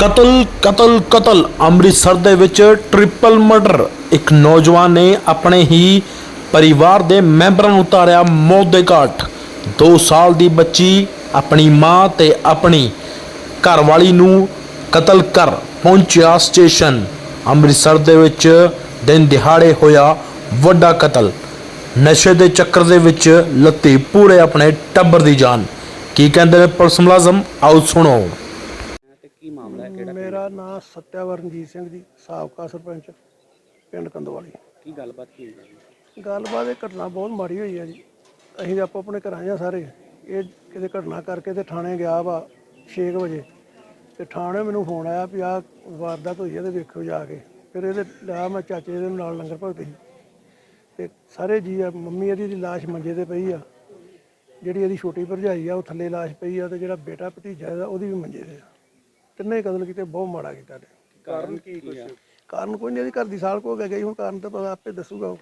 ਕਤਲ ਕਤਲ ਕਤਲ। ਅੰਮ੍ਰਿਤਸਰ ਦੇ ਵਿੱਚ ਟ੍ਰਿਪਲ ਮਰਡਰ ਇੱਕ ਨੌਜਵਾਨ ਨੇ ਆਪਣੇ ਹੀ ਪਰਿਵਾਰ ਦੇ ਮੈਂਬਰਾਂ ਨੂੰ ਉਤਾਰਿਆ ਮੌਤ ਦੇ ਘਾਟ। 2 ਸਾਲ ਦੀ ਬੱਚੀ ਆਪਣੀ ਮਾਂ ਤੇ ਆਪਣੀ ਘਰਵਾਲੀ ਨੂੰ ਕਤਲ ਕਰ ਪਹੁੰਚਿਆ ਸਟੇਸ਼ਨ। ਅੰਮ੍ਰਿਤਸਰ ਦੇ ਵਿੱਚ ਦਿਨ ਦਿਹਾੜੇ ਹੋਇਆ ਵੱਡਾ ਕਤਲ। ਨਸ਼ੇ ਦੇ ਚੱਕਰ ਦੇ ਵਿੱਚ ਲੱਤੀ ਪੂਰੇ ਆਪਣੇ ਟੱਬਰ ਦੀ ਜਾਨ। ਕੀ ਕਹਿੰਦੇ ਨੇ ਪੁਲਿਸ ਮੁਲਾਜ਼ਮ? ਆਓ ਸੁਣੋ। ਕਿਹੜਾ ਮੇਰਾ ਨਾਮ ਸਤਿਆਵਰਨਜੀਤ ਸਿੰਘ ਜੀ ਸਾਬਕਾ ਸਰਪੰਚ ਪਿੰਡ ਕੰਦੋਵਾਲੀ। ਕੀ ਗੱਲਬਾਤ ਕੀ ਹੋਈ ਹੈ ਗੱਲਬਾਤ ਇਹ ਘਟਨਾ ਬਹੁਤ ਮਾੜੀ ਹੋਈ ਹੈ ਜੀ। ਅਸੀਂ ਆਪੋ ਆਪਣੇ ਘਰਾਂ ਆ ਸਾਰੇ। ਇਹ ਕਿਤੇ ਘਟਨਾ ਕਰਕੇ ਤੇ ਥਾਣੇ ਗਿਆ ਵਾ 6 ਵਜੇ। ਤੇ ਥਾਣੇ ਮੈਨੂੰ ਫੋਨ ਆਇਆ ਵੀ ਆਹ ਵਾਰਦਾਤ ਹੋਈ ਹੈ ਤੇ ਵੇਖੋ ਜਾ ਕੇ। ਫਿਰ ਇਹਦੇ ਲਿਆ ਮੈਂ ਚਾਚੇ ਦੇ ਨਾਲ ਲੰਗਰ ਭਗਤ ਸੀ। ਤੇ ਸਾਰੇ ਜੀ ਆ ਮੰਮੀ ਇਹਦੀ ਦੀ ਲਾਸ਼ ਮੰਜੇ ਤੇ ਪਈ ਆ। ਜਿਹੜੀ ਇਹਦੀ ਛੋਟੀ ਭਰਜਾਈ ਆ ਉਹ ਥੱਲੇ ਲਾਸ਼ ਪਈ ਆ ਤੇ ਜਿਹੜਾ ਬੇਟਾ ਭਤੀਜਾ ਇਹਦਾ ਉਹਦੀ ਵੀ ਮੰਜੇ ਤੇ ਆ। ਤਿੰਨੇ ਕਤਲ ਕੀਤੇ ਬਹੁਤ ਮਾੜਾ ਕੀਤਾ ਨੇ। ਕਾਰਨ ਕੀ ਕੁਛ? ਕਾਰਨ ਕੋਈ ਨਹੀਂ ਇਹਦੀ ਘਰ ਦੀ ਸਾਲ ਕੋ ਗਿਆ ਗਈ ਹੁਣ ਕਾਰਨ ਤਾਂ ਪਤਾ ਆਪੇ ਦੱਸੂਗਾ ਉਹ।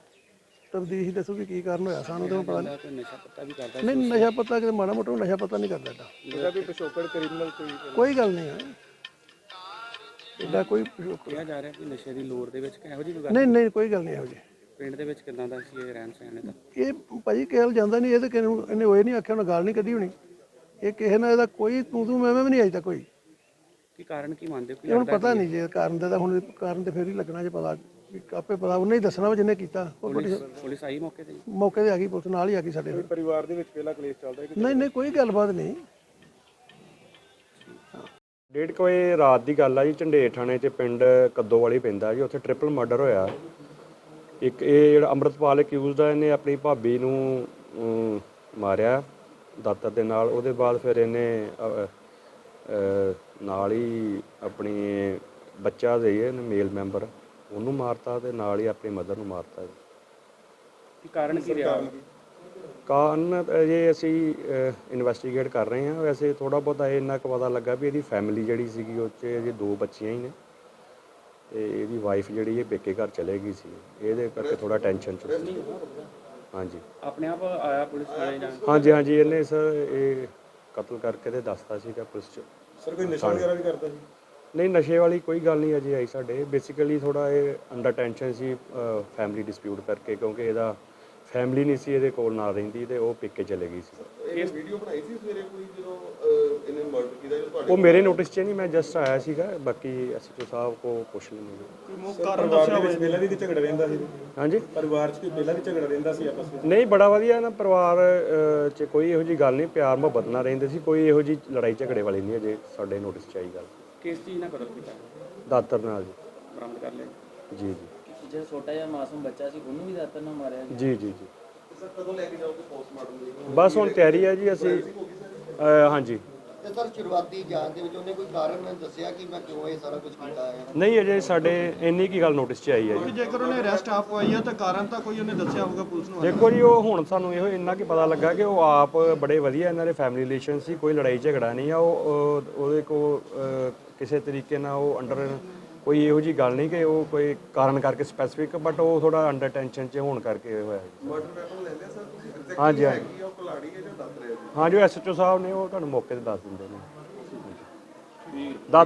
ਤਬਦੀਸ਼ ਦੱਸੂਗੀ ਕੀ ਕਾਰਨ ਹੋਇਆ ਸਾਨੂੰ ਤਾਂ ਪਤਾ ਕੋਈ ਨਸ਼ਾ ਪੱਤਾ ਵੀ ਕਰਦਾ ਨਹੀਂ ਨਸ਼ਾ ਪਤਾ ਕਿ ਮਾੜਾ ਮੋਟਾ ਨਸ਼ਾ ਪਤਾ ਨਹੀਂ ਕਰਦਾ ਜਿਹੜਾ ਵੀ ਪਿਛੋਕੜ ਕ੍ਰਿਮੀਨਲ ਕੋਈ ਕੋਈ ਗੱਲ ਨਹੀਂ ਹੈ ਇਹਦਾ ਕੋਈ ਕਿਹਾ ਜਾ ਰਿਹਾ ਕਿ ਨਸ਼ੇ ਦੀ ਲੋੜ ਦੇ ਵਿੱਚ ਇਹੋ ਜਿਹੀ ਕੋਈ ਗੱਲ ਨਹੀਂ ਨਹੀਂ? ਕੋਈ ਗੱਲ ਨਹੀਂ ਇਹੋ ਜੀ ਪਿੰਡ ਦੇ ਵਿੱਚ ਕਿਦਾਂ ਦਾ ਸੀ ਇਹ ਰਹਿਣ ਸਹਿਣ ਦਾ? ਇਹ ਭਾਜੀ ਕੇਲ ਜਾਂਦਾ ਨਹੀਂ ਇਹ ਤਾਂ ਕਿਸੇ ਨੂੰ ਇਹਨੇ ਹੋਏ ਨਹੀਂ ਆਖਿਆ ਉਹਨੇ ਗੱਲ ਨਹੀਂ ਕੱਢੀ ਹੋਣੀ। ਇਹ ਕਿਸੇ ਨਾਲ ਇਹਦਾ ਕੋਈ ਤੂੰ ਤੂੰ ਮੈਂ ਮੈਂ ਵੀ ਨਹੀਂ ਅਜੇ ਤੱਕ ਕੋਈ। ਕੀ ਕਾਰਨ ਕੀ ਮੰਨਦੇ ਹੋ? ਹੁਣ ਪਤਾ ਨਹੀਂ ਜੇ ਕਾਰਨ ਦਾ ਤਾਂ ਹੁਣ ਕਾਰਨ ਤੇ ਫੇਰ ਹੀ ਲੱਗਣਾ ਜੇ ਪਤਾ। ਵੀ ਆਪੇ ਪਤਾ ਉਹਨੇ ਹੀ ਦੱਸਣਾ ਵਾ ਜਿਹਨੇ ਕੀਤਾ। ਉਹ ਬੜੀ ਪੁਲਿਸ ਆਈ ਮੌਕੇ ਤੇ? ਜੀ? ਮੌਕੇ ਤੇ ਆ ਗਈ ਪੁਲਿਸ ਨਾਲ ਹੀ ਆ ਗਈ ਸਾਡੇ ਪਰਿਵਾਰ ਦੇ ਵਿੱਚ ਪਹਿਲਾ ਕਲੇਸ਼ ਚੱਲਦਾ ਨਹੀਂ ਨਹੀਂ ਕੋਈ ਗੱਲਬਾਤ ਨਹੀਂ। ਡੇਢ ਕੁ ਵਜੇ ਰਾਤ ਦੀ ਗੱਲ ਆ ਜੀ ਝੰਡੇਰ ਥਾਣੇ 'ਚ ਪਿੰਡ ਕੱਦੋਵਾਲੀ ਪੈਂਦਾ ਜੀ ਉੱਥੇ ਟ੍ਰਿਪਲ ਮਰਡਰ ਹੋਇਆ। ਇੱਕ ਇਹ ਜਿਹੜਾ ਅੰਮ੍ਰਿਤਪਾਲ ਅਕਿਊਜ਼ਡ ਆ ਇਹਨੇ ਆਪਣੀ ਭਾਬੀ ਨੂੰ ਅਮ, ਮਾਰਿਆ ਦਾਤਰ ਦੇ ਨਾਲ। ਉਹਦੇ ਬਾਅਦ ਫਿਰ ਇਹਨੇ ਅ, ਅ, ਨਾਲ ਹੀ ਆਪਣੀ ਬੱਚਾ ਦੇ ਇਹਨੇ ਮੇਲ ਮੈਂਬਰ ਉਹਨੂੰ ਮਾਰਤਾ ਤੇ ਨਾਲ ਹੀ ਆਪਣੀ ਮਦਰ ਨੂੰ ਮਾਰਤਾ ਜੀ। ਕੀ ਕਾਰਨ ਕੀ ਰਿਹਾ? ਕਾਰਨ ਅਜੇ ਅਸੀਂ ਇਨਵੈਸਟੀਗੇਟ ਕਰ ਰਹੇ ਹਾਂ। ਵੈਸੇ ਥੋੜਾ ਬਹੁਤਾ ਇਹ ਇੰਨਾ ਕੁ ਪਤਾ ਲੱਗਾ ਵੀ ਇਹਦੀ ਫੈਮਿਲੀ ਜਿਹੜੀ ਸੀਗੀ ਉਹ 'ਚ ਅਜੇ ਦੋ ਬੱਚੀਆਂ ਹੀ ਨੇ। ਤੇ ਇਹਦੀ ਵਾਈਫ ਜਿਹੜੀ ਇਹ ਪੇਕੇ ਘਰ ਚਲੇ ਗਈ ਸੀ। ਇਹਦੇ ਕਰਕੇ ਥੋੜਾ ਟੈਨਸ਼ਨ ਚ ਸੀ। ਹਾਂਜੀ। ਆਪਣੇ ਆਪ ਆਇਆ ਪੁਲਿਸ ਵਾਲੇ ਜਾਂ ਹਾਂਜੀ ਹਾਂਜੀ। ਇਹਨੇ ਸਰ ਇਹ ਕਤਲ ਕਰਕੇ ਤੇ ਦੱਸਤਾ ਸੀਗਾ ਪੁਲਿਸ ਚ। ਸਰ ਕੋਈ ਨਸ਼ਾ ਵਗੈਰਾ ਵੀ ਕਰਦਾ ਸੀ ਨਹੀਂ ਨਸ਼ੇ ਵਾਲੀ ਕੋਈ ਗੱਲ ਨਹੀਂ ਅਜੇ ਆਈ ਸਾਡੇ। ਬੇਸਿਕਲੀ ਥੋੜਾ ਇਹ ਅੰਡਰ ਟੈਨਸ਼ਨ ਸੀ ਫੈਮਿਲੀ ਡਿਸਪਿਊਟ ਕਰਕੇ ਕਿਉਂਕਿ ਇਹਦਾ ਫੈਮਿਲੀ ਨਹੀਂ ਸੀ ਇਹਦੇ ਕੋਲ ਨਾਲ ਰਹਿੰਦੀ ਤੇ ਉਹ ਪੇਕੇ ਚਲੇ ਗਈ ਸੀ। ਇਹ ਵੀਡੀਓ ਬਣਾਈ ਸੀ ਸਵੇਰੇ ਕੋਈ ਜਦੋਂ ਅਹ, ਇਹਨੇ ਮਰਡਰ ਕੀਤਾ ਜਦੋਂ ਤੁਹਾਡੇ ਉਹ ਮੇਰੇ ਨੋਟਿਸ 'ਚ ਨਹੀਂ ਮੈਂ ਜਸਟ ਆਇਆ ਸੀਗਾ ਬਾਕੀ ਐਸਐਚਓ ਸਾਹਿਬ ਕੋ ਪੁੱਛ ਲੈਂਗੇ ਪਰਿਵਾਰ ਦੇ ਵਿੱਚ ਪਹਿਲਾਂ ਵੀ ਕੋਈ ਝਗੜਾ ਰਹਿੰਦਾ ਸੀ। ਹਾਂਜੀ? ਪਰਿਵਾਰ 'ਚ ਕੋਈ ਪਹਿਲਾਂ ਵੀ ਝਗੜਾ ਰਹਿੰਦਾ ਸੀ ਆਪਸ ਵਿੱਚ? ਨਹੀਂ ਬੜਾ ਵਧੀਆ ਨਾ ਪਰਿਵਾਰ ਅਹ, 'ਚ ਕੋਈ ਇਹੋ ਜੀ ਗੱਲ ਨਹੀਂ ਪਿਆਰ ਮੁਹੱਬਤ ਨਾਲ ਰਹਿੰਦੇ ਸੀ ਕੋਈ ਇਹੋ ਜੀ ਲੜਾਈ ਝਗੜੇ ਵਾਲੀ ਨਹੀਂ ਅਜੇ ਸਾਡੇ ਨੋਟਿਸ 'ਚ ਆਈ ਗੱਲ। ਕਿਸ ਚੀਜ਼ ਨਾਲ ਕਤਲ ਕੀਤਾ? ਦਾਤਰ ਨਾਲ ਜੀ। ਬਰਾਮਦ ਕਰ ਲਿਆ? ਜੀ ਜੀ। ਜਿਹੜਾ ਛੋਟਾ ਜਿਹਾ ਮਾਸੂਮ ਬੱਚਾ ਸੀ ਉਹਨੂੰ ਵੀ ਦਾਤਰ ਨਾਲ ਮਾਰਿਆ ਗਿਆ? ਜੀ ਜੀ ਜੀ। ਸਰ ਕਦੋਂ ਲੈ ਕੇ ਜਾਓਗੇ ਪੋਸਟਮਾਰਟਮ ਲਈ? ਬਸ ਹੁਣ ਤਿਆਰੀ ਹੈ ਜੀ ਅਸੀਂ ਅਹ, ਹਾਂਜੀ। ਤੇ ਸਰ ਸ਼ੁਰੂਆਤੀ ਜਾਂਚ ਦੇ ਵਿੱਚ ਉਹਨੇ ਕੋਈ ਕਾਰਨ ਦੱਸਿਆ ਕਿ ਮੈਂ ਕਿਉਂ ਇਹ ਸਾਰਾ ਕੁਝ ਕੀਤਾ ਹੈ? ਨਹੀਂ ਅਜੇ ਸਾਡੇ ਇੰਨੀ ਕੀ ਗੱਲ ਨੋਟਿਸ 'ਚ ਆਈ ਹੈ ਜੀ। ਜੇਕਰ ਉਹਨੇ ਅਰੈਸਟ ਆਪ ਹੋਈ ਆ ਤਾਂ ਕਾਰਨ ਤਾਂ ਕੋਈ ਉਹਨੇ ਦੱਸਿਆ ਹੋਊਗਾ ਪੁਲਿਸ ਨੂੰ? ਦੇਖੋ ਜੀ ਉਹ ਹੁਣ ਸਾਨੂੰ ਇਹੋ ਇੰਨਾ ਕੀ ਪਤਾ ਲੱਗਾ ਕਿ ਉਹ ਆਪ ਬੜੇ ਵਧੀਆ ਇਹਨਾਂ ਦੇ ਫੈਮਿਲੀ ਰਿਲੇਸ਼ਨ ਸੀ ਕੋਈ ਲੜਾਈ ਝਗੜਾ ਨਹੀਂ ਆ ਉਹ ਉਹ- ਉਹਦੇ ਕੋ ਕਿਸੇ ਤਰੀਕੇ ਨਾਲ ਉਹ ਅੰਡਰ ਕੋਈ ਇਹੋ ਜੀ ਗੱਲ ਨਹੀਂ ਕਿ ਉਹ ਕੋਈ ਕਾਰਨ ਕਰਕੇ ਸਪੈਸੀਫਿਕ ਬਟ ਉਹ ਥੋੜਾ ਅੰਡਰ ਟੈਨਸ਼ਨ 'ਚ ਹੋਣ ਕਰਕੇ ਹੋਇਆ। ਮਰਡਰ ਵੈਪਨ ਲੈ ਲਿਆ ਸਰ ਤੁਸੀਂ ਐਗਜ਼ੈਕਟ ਹਾਂਜੀ ਹਾਂਜੀ। ਹੈ ਜਾਂ ਐਸਐਚਓ ਸਾਹਿਬ ਨੇ ਉਹ ਤੁਹਾਨੂੰ ਮੌਕੇ ਤੇ ਦੱਸ ਦਿੰਦੇ ਨੇ। ਦੱਸ